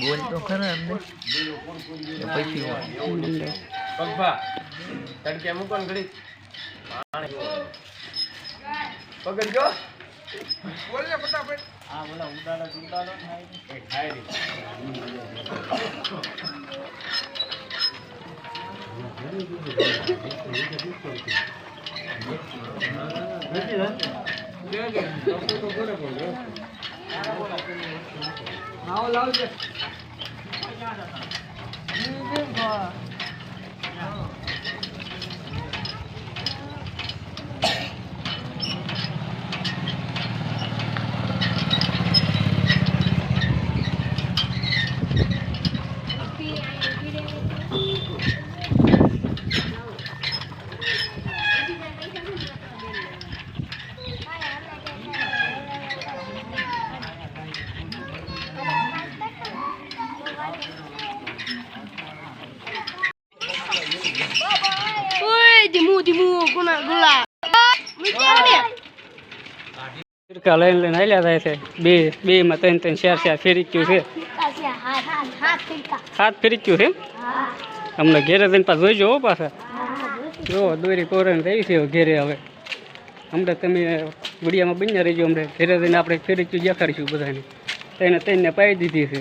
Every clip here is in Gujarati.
બોલ તો ખરા અમને પછી. પગભા તડકે મૂકો ને ઘડીક. પાણી પકડજો એ ખાય નહીં. ઓય ધીમું ધીમું ગુના ગુલા ફિરકા લઈને લઈને હાલ્યા થાય છે બે બે માં ત્રણ ત્રણ ચાર ચાર ફેરી ગયું છે હાથ ફેરી ગયું છે અમને ઘેરે જઈને પાછા જોઈજો હો પાછા જો દોરી કોરણ રહી છે ઘેરે હવે હમણાં તમે વિડીયામાં બન્યા રહીજો હમણાં ઘેરે જઈને આપણે ફેરી ગયું દેખાડીશું બધાને તેને તેને પાઈ દીધી છે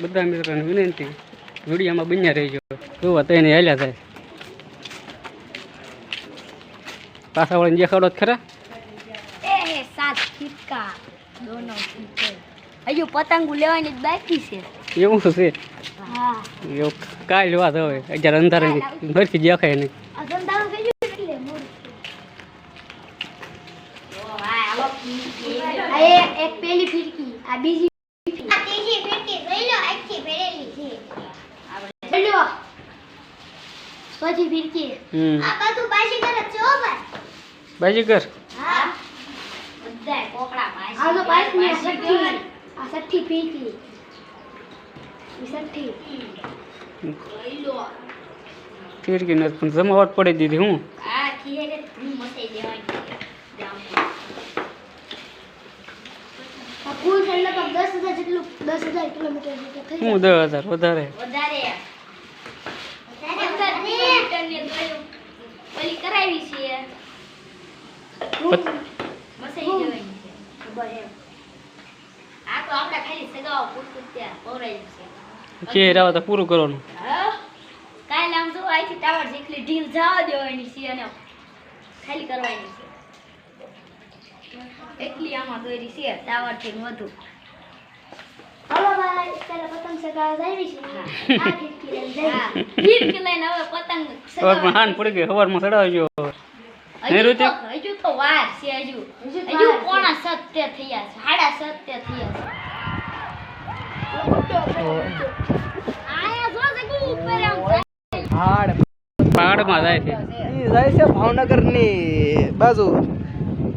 બધા મિત્રોને વિનંતી વિડીયામાં બન્યા રહીજો જોવા તેને હાલ્યા થાય પાછા વળીને દેખાડો ખરા? એ સાત ફિટકા દોનો હજુ પતંગો લેવાની બાકી છે. એવું છે? હા. એવું કાલ વાત હવે. અત્યારે અંધારે ભરથી દેખાય નહીં. કઈ એક પેલી ફિરકી આ બીજી આ ત્રીજી ફિરકી જોઈ લો આખી ભરેલી છે. જોઈ લો. પછી ફિરકી. હમ. આ બધું પાછી કરે છો ભાઈ બાજી કર. ફિરકી ઈ સઠ્ઠી. જોઈ લો ફિરકી ને પણ જમાવટ પડી દીધી હું. હું દસ હજાર વધારે. વધારે પંદર કિલોમીટરની દોરી ઓલી કરાવી છે પત- મસાઈ દેવાની છે ખબર એમ આ તો આપણે ખાલી સગાઓ પૂરતું જ ત્યાં પૌરાઈ છે કે રાવ તો પૂરું કરવાનું. હા? કાલે આમ જો અહીંથી ટાવર જેટલી ઢીલ જવા દેવાની છે અને ખાલી કરવાની છે. એટલી આમાં દોરી છે ટાવરથી વધુ હાલો ભાઈ ત્યારે પતંગ ચગાવવા જાવી છે? આ ફિરકી લઈને હવે પતંગ પણ હાન પડી ગઈ સવારમાં ચડાવજો. હજુ રુચિ? હજુ તો વાર છે હજુ. હજુ કોણા સત્ય થયા છે. હાડા સત્ય થયા છે. આયા જો જગુ ઉપર આમ જાય. પહાડમાં જાય છે. ઈ જાય છે ભાવનગરની બાજુ.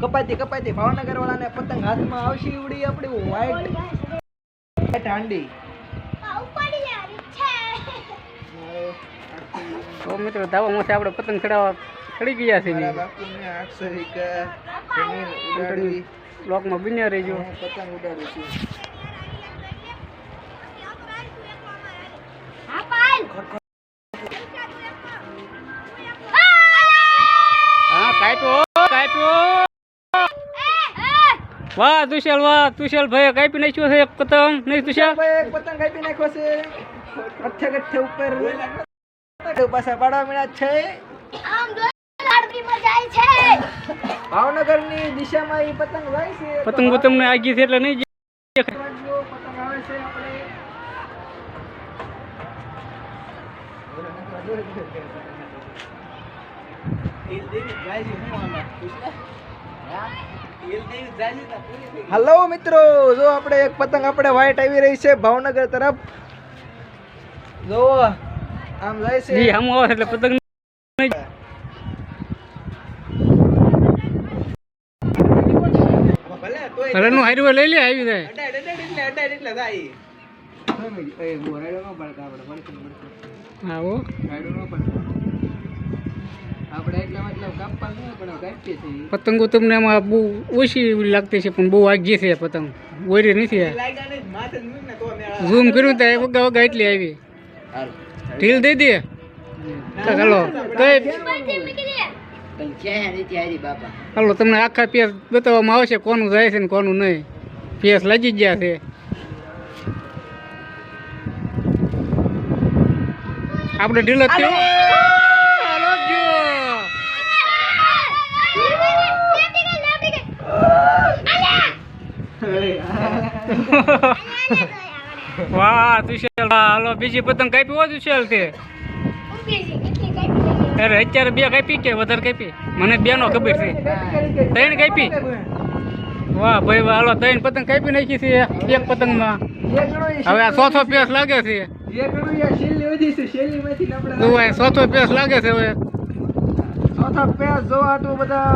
કપાતી કપાતી. ભાવનગર વાળાને પતંગ હાથમાં આવશે ઉડી આપણી વ્હાઈટ હાંડી. તો મિત્રો ધાબામાંથી આપણે પતંગ ચડાવવા ચડી ગયા છે બ્લોકમાં બન્યા રહીજો. પતંગ ઉડાડું છું. હા કાપ્યો કાપ્યો. વાહ તુષાલ વાહ તુષાલ ભાઈ કાપી નાખ્યો છે એક પતંગ. નહીં તુષાલ ભાઈ એક પતંગ કાપી નાખ્યો છે. અઠ્ઠે ગઠ્ઠે ઉપર. પાછા પાડવા મળ્યા છે. આમ જો લાડકી મજાઈ છે. ભાવનગરની દિશામાં એ પતંગ જાય છે. પતંગ તમને આગી છે એટલે નહીં દેખાય પતંગ આવે છે આપણે હલો મિત્રો જો આપણે એક પતંગ આપણે વાઈટ આવી રહી છે ભાવનગર તરફ. જો આમ જાય છે. આવે એટલે પતંગ નહીં ભલે તોય રનનું હાર્યું લઈ લે આવી જાય. અડાડ એટલે થાય. પતંગો તમને આમાં બહુ ઓછી એવી લાગતી છે પણ બહુ આગી છે પતંગ. ઓરી નથી ઝૂમ કર્યું ત્યાં વગા વગા એટલી આવી. ઢીલ દઈ દે. ચાલો. કઈ ચાલો તમને આખા પેસ બતાવવામાં આવશે કોનું જાય છે ને કોનું નહીં. પેસ લજી જ ગયા છે. આપણે ઢીલ વાહ તુષાર હાલો બીજી પતંગ કાપી હો તુષાર તે? અરે અત્યારે બે કાપી કે વધારે કાપી મને બે નો ખબર છે. ત્રણ કાપી વાહ ભાઈ વાહ હાલો ત્રણ પતંગ કાપી નાખી છે. એક પતંગમાં. હવે આ ચોથો પેસ લાગે છે. ચોથો પેસ લાગે છે હવે. ચોથા પેસ જો આટલું બધા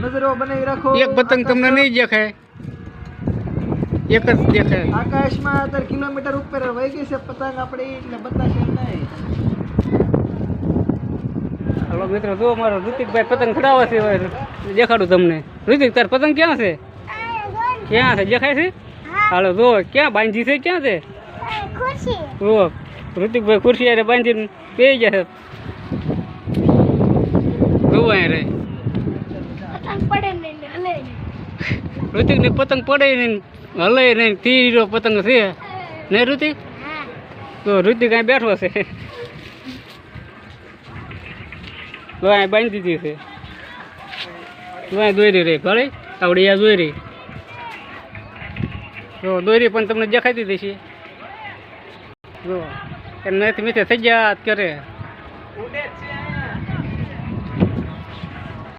નજરો બનાવી રાખો. એક પતંગ તમને નહીં દેખાય. એક જ દેખાય. આકાશમાં કિલોમીટર ઉપર વહી ગઈ છે પતંગ આપણે એટલે બતાશે નહીં. હાલો મિત્રો જો મારો ઋતિકભાઈ પતંગ ખડાવે છે દેખાડું તમને. ઋતિક તાર પતંગ ક્યાં છે? ક્યાં છે? દેખાય છે? હાલો જો ક્યાં બાંધી છે? ક્યાં છે? જો ઋતિકભાઈ ખુરશી યારે બાંધીને પે ગયા છે. જોવો રે ઋતિક ને પતંગ પડે નહીં હલે નહીં. તીરો પતંગ છે. ને ઋતિક? તો ઋતિક અહીં બેઠો છે. અહીં બાંધી દીધી છે. અહીં દોરી રહી ભલે, આવડી આ દોરી. તો દોરી પણ તમને દેખાઈ દીધી છે. જો એમ નથી મીઠે થઈ ગયા કરે છે